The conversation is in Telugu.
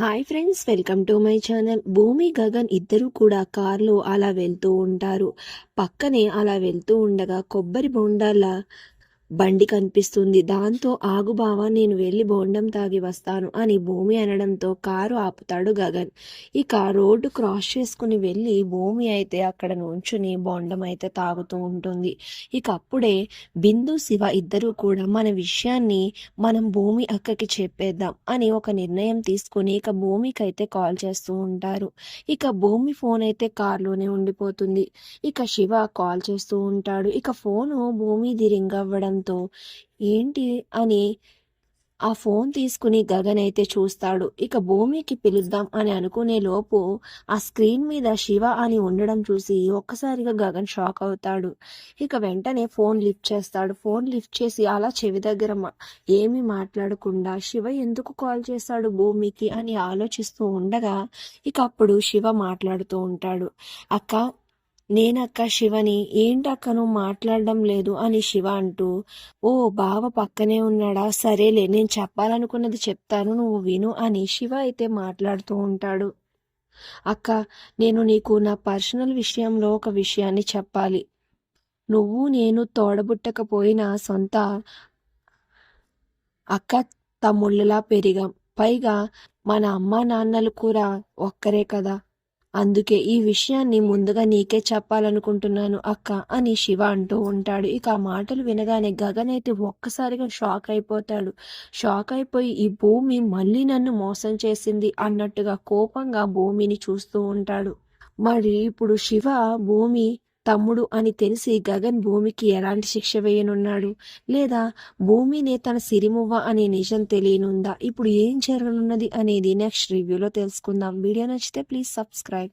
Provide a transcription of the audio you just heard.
Hi friends welcome to my channel Bhoomi Gagan ఇద్దరు కూడా కార్లో అలా వెళ్తూ ఉంటారు. పక్కనే అలా వెళ్తూ ఉండగా కొబ్బరి బొండాల బండి కనిపిస్తుంది. దాంతో ఆగు బావా నేను వెళ్ళి బోండం తాగి వస్తాను అని భూమి అనడంతో కారు ఆపుతాడు గగన్. ఇక రోడ్డు క్రాస్ చేసుకుని వెళ్ళి భూమి అయితే అక్కడ నుంచుని బోండం అయితే తాగుతూ ఉంటుంది. ఇక అప్పుడే బిందు శివ ఇద్దరూ కూడా మన విషయాన్ని మనం భూమి అక్కకి చెప్పేద్దాం అని ఒక నిర్ణయం తీసుకుని ఇక భూమికి అయితే కాల్ చేస్తూ ఉంటారు. ఇక భూమి ఫోన్ అయితే కార్లోనే ఉండిపోతుంది. ఇక శివ కాల్ చేస్తూ ఉంటాడు. ఇక ఫోను భూమిది రింగ్ అవ్వడం అవ్వడంతో ఏంటి? అని ఆ ఫోన్ తీసుకుని గగన్ అయితే చూస్తాడు. ఇక భూమికి పిలుద్దాం అని అనుకునే లోపు ఆ స్క్రీన్ మీద శివ అని ఉండడం చూసి ఒక్కసారిగా గగన్ షాక్ అవుతాడు. ఇక వెంటనే ఫోన్ లిఫ్ట్ చేస్తాడు. ఫోన్ లిఫ్ట్ చేసి అలా చెవి దగ్గర మా- ఏమీ మాట్లాడకుండా శివ ఎందుకు కాల్ చేశాడు భూమికి? అని ఆలోచిస్తూ ఉండగా ఇక అప్పుడు శివ మాట్లాడుతూ ఉంటాడు. అక్క నేనక్క శివని ఏంటక్క నువ్వు మాట్లాడడం లేదు అని శివ అంటూ ఓ బావ పక్కనే ఉన్నాడా? సరేలే నేను చెప్పాలనుకున్నది చెప్తాను నువ్వు విను అని శివ అయితే మాట్లాడుతూ ఉంటాడు. అక్క నేను నీకు నా పర్సనల్ విషయంలో ఒక విషయాన్ని చెప్పాలి. నువ్వు నేను తోడబుట్టకపోయినా సొంత అక్క తమ్ముళ్ళలా పెరిగాం. పైగా మన అమ్మ నాన్నలు కూడా ఒక్కరే కదా. అందుకే ఈ విషయాన్ని ముందుగా నీకే చెప్పాలనుకుంటున్నాను అక్క అని శివ అంటూ ఉంటాడు. ఇక ఆ మాటలు వినగానే గగన్ అయితే ఒక్కసారిగా షాక్ అయిపోతాడు. షాక్ అయిపోయి ఈ భూమి మళ్ళీ నన్ను మోసం చేసింది అన్నట్టుగా కోపంగా భూమిని చూస్తూ ఉంటాడు. మరి ఇప్పుడు శివ భూమి తమ్ముడు అని తెలిసి గగన్ భూమికి ఎలాంటి శిక్ష వేయనున్నాడు? లేదా భూమినే తన సిరిమువ్వ అనే నిజం తెలియనుందా? ఇప్పుడు ఏం జరగనున్నది అనేది నెక్స్ట్ రివ్యూలో తెలుసుకుందాం. వీడియో నచ్చితే ప్లీజ్ సబ్స్క్రైబ్